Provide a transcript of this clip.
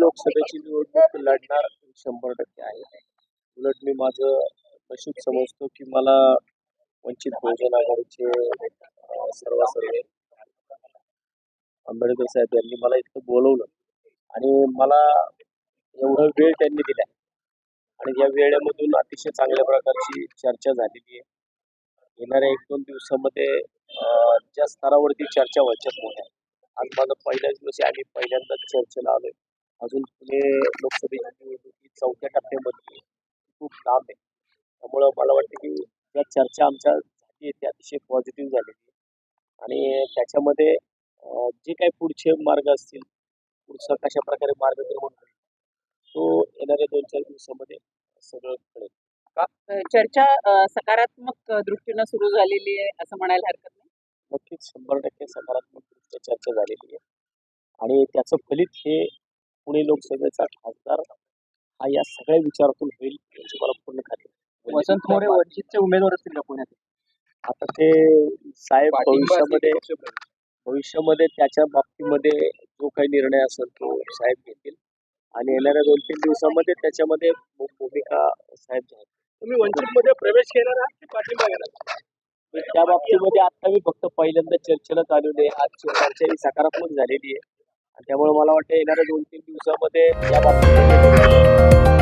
लोकसभेची निवडणूक लढणार शंभर टक्के आहे. उलट मी माझं नशीब समजतो की मला वंचित बहुजन आघाडीचे सर्व सर्व आंबेडकर साहेब यांनी मला इथं बोलवलं आणि मला एवढा वेळ त्यांनी दिला. आणि या वेळेमधून अतिशय चांगल्या प्रकारची चर्चा झालेली आहे. येणाऱ्या एक दोन दिवसामध्ये ज्या स्तरावरती चर्चा व्हायच्या मोठ्या आज माझा पहिल्याच दिवशी आम्ही पहिल्यांदाच चर्चेला आलोय. अजून पुणे लोकसभेची निवडणुकी चौथ्या टप्प्यामध्ये. खूप लांब आहे त्यामुळं मला वाटतं की या चर्चा आमच्या झाली ते अतिशय पॉझिटिव्ह झालेली आहे. आणि त्याच्यामध्ये जे काही पुढचे मार्ग असतील पुढचा कशा प्रकारे मार्गक्रमण होईल तो येणाऱ्या दोन चार दिवसामध्ये सगळं कळेल चर्चा सकारात्मक दृष्टीनं सुरू झालेली आहे असं म्हणायला हरकत नाही नक्कीच शंभर टक्के सकारात्मक चर्चा झालेली आहे आणि त्याचं फलित हे पुणे लोकसभेचा खासदार हा या सगळ्या विचारातून होईल याची मला पूर्ण खात्री आहे. वसंत मोरे वंचितचे उमेदवार असतील का पुण्यात आता ते साहेब भविष्यामध्ये भविष्यामध्ये त्याच्या बाबतीमध्ये जो काही निर्णय असेल तो साहेब घेतील. आणि येणाऱ्या दोन तीन दिवसामध्ये त्याच्यामध्ये भूमिका साहेब घ्याल तुम्ही वंचित मध्ये प्रवेश घेणार आहात की पाठिंबा घेणार तर त्या बाबतीमध्ये आता मी फक्त पहिल्यांदा चर्चेला आलेलो आहे. आज चर्चा ही सकारात्मक झालेली आहे. त्यामुळे मला वाटतं येणाऱ्या दोन तीन दिवसामध्ये या बाबतीत